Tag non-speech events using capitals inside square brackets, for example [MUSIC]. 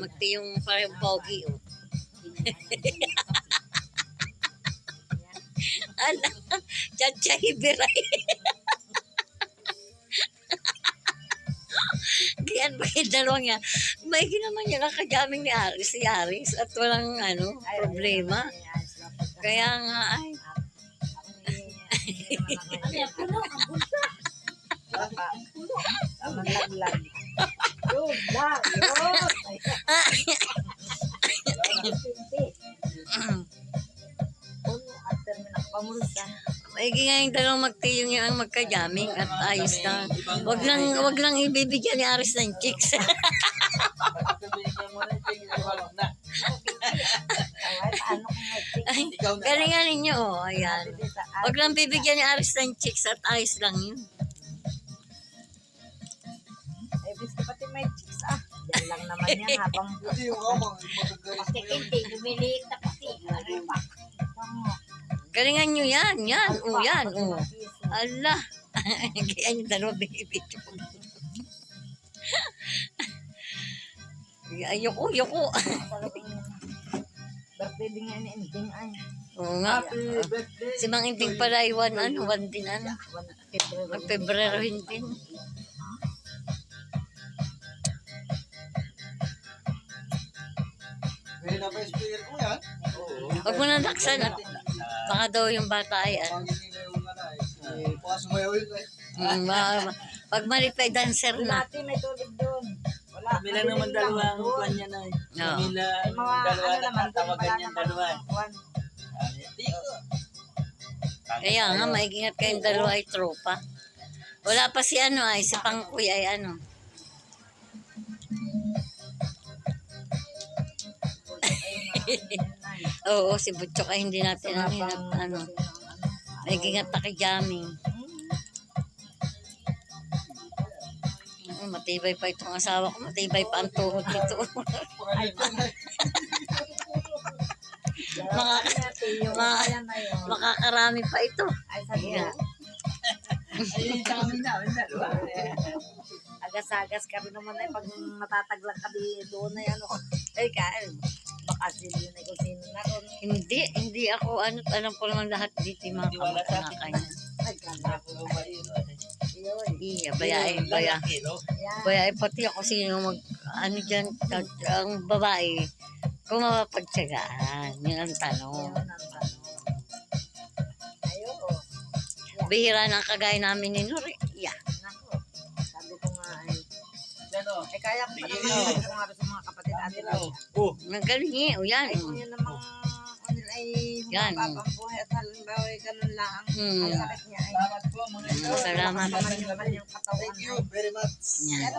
magtiyong parang pogi, oh. [LAUGHS] Ala, Chacha Ibiray. Kaya ba yung dalawang yan? May naman yan nakajaming ni Aris, si Aris at walang ano, problema. Kaya nga ay, Tama laglag. Pamulsa. maigi nga yung dalawang magtiyong yung magkajaming at ayos na. Wag lang, wag lang ibibigyan ni Aris ng chicks. [LAUGHS] Ay, galingan ninyo, oh, ayan. Wag lang bibigyan ni Aris ng chicks at ayos lang yun. Ay, biski pati may chicks ah. Yan lang naman yan [LAUGHS] habang Hindi, lumiliit na pati. Ano pa? Galingan nyo yan, yan, oh, yan, oh. Ala. [LAUGHS] Kaya yung dalawa binibidyo ko. Ayoko, ayoko. Birthday din nga ni Inding ay. Oo nga. Si Mang Inting pala ay one, ano, one din, ano. Mag Pebrero yan. Huwag mo na naksan. At baka daw yung bata ay, ano. Ano eh. Eh. Mm, ma- pag malipay dancer na. Dati may tulog doon. Wala. Mila naman madilim dalawa lang ang kwan niya na. Ay, mga dalawa ano na naman, doon tatawagan naman dalawa. Kaya nga, maigingat kayong dalawa ay tropa. Wala pa si ano ay, si Pangkuy ay ano. [LAUGHS] [LAUGHS] Oo, si Butchok ay hindi natin ano, hinat, ano. Maigingat na kay Jaming. Oo, matibay pa itong asawa ko, matibay pa ang tuhod nito. Maka- Ma-. Makakarami pa ito. Ay, sabi ang dalawa. Agas-agas ka rin naman ay pag matataglang ka di doon na yan. oh. Ay, kain. Sino yun ay kung na ron. Hindi, hindi ako, ano, alam ko naman lahat dito yung mga Wala sa akin. kamag-anak. Iya, baya ay, baya. Yan. Baya ay pati ako sino mag, ano dyan, ang babae, kung mapapagtsagaan, yun ang tanong. Bihira ang kagaya namin ni Nuri. Kaya ko pa Sige. naman. Sabi ko nga sa mga kapatid natin. ay, Oh, Nagaling eh, o yan. Ay, kung yun namang ano ay Yan. humabab ang buhay at halimbawa ay ganun lang. Hmm. Ang sakit niya ay. salamat po mga ito. Salamat. Naman yung katawan. Thank you very much. Yan.